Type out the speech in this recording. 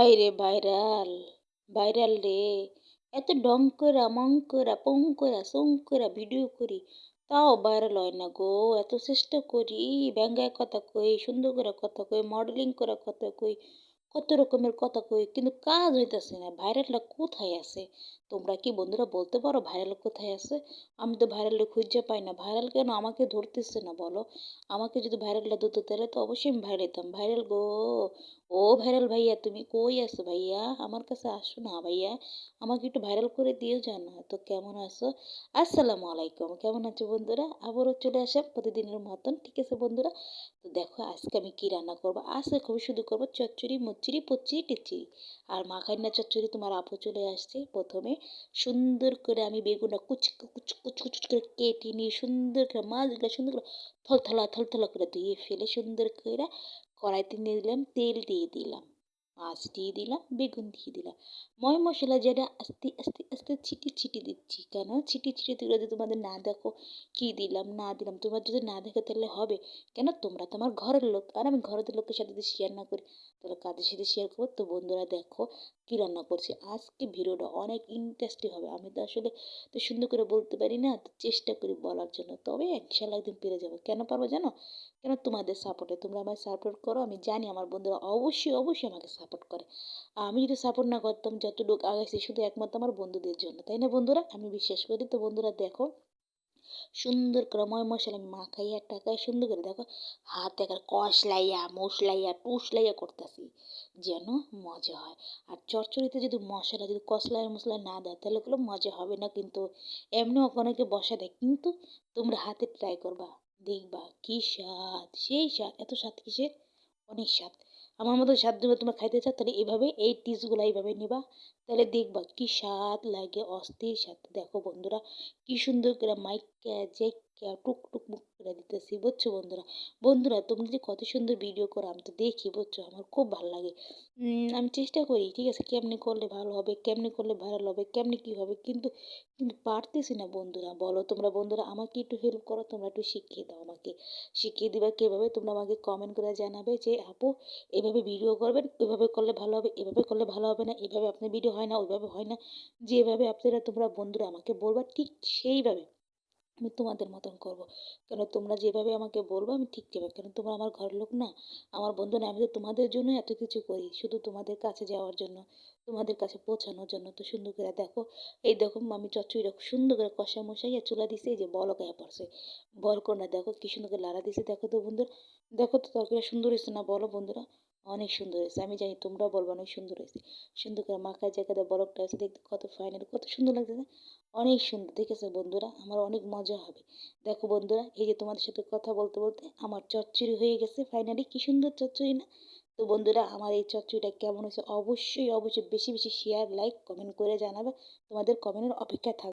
High রে viral viral রে। এত ডং করা মং করা পং করা সং করা ভিডিও করি, তাও ভাইরাল হয় না গো। এত চেষ্টা করি, ব্যাঙ্গায় কথা কই, সুন্দর করে কথা কই, মডেলিং করা কথা কই, কত রকমের কথা কই, কিন্তু কাজ হইতেছে না। ভাইরালটা কোথায় আছে? তোমরা কি বন্ধুরা বলতে পারো ভাইরাল কোথায় আছে? আমি তো ভাইরালে খুঁজে পাই না। ভাইরাল কেন আমাকে ধরতেছে না বলো? আমাকে যদি ভাইরালটা ধরতো তাহলে তো অবশ্যই আমি ভাইরাল হতাম। ভাইরাল গো, ও ভাইরাল ভাইয়া, তুমি কই আছো ভাইয়া? আমার কাছে আসো না ভাইয়া। আমাকে একটু ভাইরাল করে দিও জানো। তো কেমন আছো? আসসালামু আলাইকুম। কেমন আছো বন্ধুরা? আবারও চলে আসে প্রতিদিনের মতন। ঠিক আছে বন্ধুরা? তো দেখো আজকে আমি কি রান্না করব? আজকে খুবই শুধু করব চচ্চড়ি মুচ্চড়ি পচ্চিরি টিচ্চিরি আর মাখান্না চচ্চড়ি তোমার আপু চলে আসছে প্রথমে। সুন্দর করে আমি বেগুনটা কুচ কুচ কুচ কুচ করে কেটে নিয়ে সুন্দর করে মাছগুলো সুন্দর করে থলথলা থলথলা করে ধুয়ে ফেলে সুন্দর করে কড়াইতে নিয়ে দিলাম, তেল দিয়ে দিলাম, মাছ দিয়ে দিলাম, বেগুন দিয়ে দিলাম। ময় মশলা যেটা আস্তে আস্তে আস্তে ছিটি ছিটি দিচ্ছি। কেন? ছিটি ছিটি দিলে যদি তোমাদের না দেখো কি দিলাম, না দিলাম, তোমার যদি না দেখো তাহলে হবে। কেন? তোমরা তোমার ঘরের লোক। আর আমি ঘরের লোকের সাথে যদি শেয়ার না করি, তাহলে কাদের সাথে শেয়ার করব? তো বন্ধুরা দেখো কী রান্না করছি? আজকে ভিডিওটা অনেক ইন্টারেস্টিং হবে। আমি তো আসলে তো সুন্দর করে বলতে পারি না, তো চেষ্টা করি বলার জন্য। তবে ইনশাল্লাহ একদিন পেরে যাব। কেন পারব জানো? কেন তোমাদের সাপোর্টে তোমরা আমায় সাপোর্ট করো, আমি জানি আমার বন্ধুরা অবশ্যই অবশ্যই আমাকে সাপোর্ট করে। আমি যদি সাপোর্ট না করতাম যত লোক আগাইছি, শুধু একমাত্র আমার বন্ধুদের জন্য, তাই না বন্ধুরা? আমি বিশ্বাস করি তো বন্ধুরা, দেখো সুন্দর করে ময় মশলা আমি মাখাইয়া টাকায় সুন্দর করে দেখো, হাত কষ কষলাইয়া মশলাইয়া টুসলাইয়া করতেছি, যেন মজা হয়। আর চচ্চড়িতে যদি মশলা, যদি কষলাই মশলা না দেয়, তাহলে কোনো মজা হবে না কিন্তু, এমনিও অনেকে বসা দেয়, কিন্তু তোমরা হাতে ট্রাই করবা, দেখবা কি স্বাদ, সেই স্বাদ, এত স্বাদ কিসের? অনেক স্বাদ। আমার মতো স্বাদ দেবে তোমরা খাইতে চাও, তাহলে এইভাবে এই টিসগুলো এইভাবে নিবা। তাহলে দেখবা কি স্বাদ লাগে, অস্থির স্বাদ। দেখো বন্ধুরা, কি সুন্দর করে মাইক যে টুক টুক মুখ করে দিতেছি, বুঝছ বন্ধুরা? বন্ধুরা তোমরা যে কত সুন্দর ভিডিও করো, আমি তো দেখি, বুঝছ? আমার খুব ভালো লাগে। আমি চেষ্টা করি, ঠিক আছে? কেমনি করলে ভালো হবে, কেমনি করলে ভালো হবে, কেমনি কী হবে, কিন্তু কিন্তু পারতেছি না বন্ধুরা, বলো তোমরা বন্ধুরা, আমাকে একটু হেল্প করো, তোমরা একটু শিখিয়ে দাও আমাকে। শিখিয়ে দিবা কীভাবে তোমরা আমাকে কমেন্ট করে জানাবে যে, আপু, এভাবে ভিডিও করবেন, এভাবে করলে ভালো হবে, এভাবে করলে ভালো হবে না, এভাবে আপনার ভিডিও হয় না, ওইভাবে হয় না। যেভাবে আপনারা তোমরা বন্ধুরা আমাকে বলবা, ঠিক সেইভাবে। আমি তোমাদের মতন করব। কেন তোমরা যেভাবে আমাকে বলব আমি ঠিক যাবে কেন তোমরা আমার ঘরের লোক না? আমার বন্ধু না, আমি তো তোমাদের জন্য এত কিছু করি। শুধু তোমাদের কাছে যাওয়ার জন্য, তোমাদের কাছে পৌঁছানোর জন্য তো সুন্দর করে দেখো। এই দেখো আমি চচ্চড়িটা সুন্দর করে কষা মশাইয়া চুলা দিছে, এই যে বলক হয়ে পড়ছে। বলকোনা দেখো কি সুন্দর করে লাড়া দিছে, দেখো তো বন্ধুরা। দেখো তো তরকারিটা সুন্দর হয়েছে না, বলো বন্ধুরা। অনেক সুন্দর হয়েছে। আমি জানি তোমরাও বলব অনেক সুন্দর হয়েছে। সুন্দর করে মাখায় জায়গাতে বরফটা আছে, দেখতে কত ফাইনাল কত সুন্দর লাগছে না? অনেক সুন্দর, দেখেছ বন্ধুরা? আমার অনেক মজা হবে। দেখো বন্ধুরা, এই যে তোমাদের সাথে কথা বলতে বলতে আমার চচ্চড়ি হয়ে গেছে ফাইনালি কি সুন্দর চচ্চড়ি না? তো বন্ধুরা, আমার এই চচ্চড়িটা কেমন হয়েছে? অবশ্যই অবশ্যই বেশি বেশি শেয়ার লাইক কমেন্ট করে জানাবে। তোমাদের কমেন্টের অপেক্ষায় থাকবে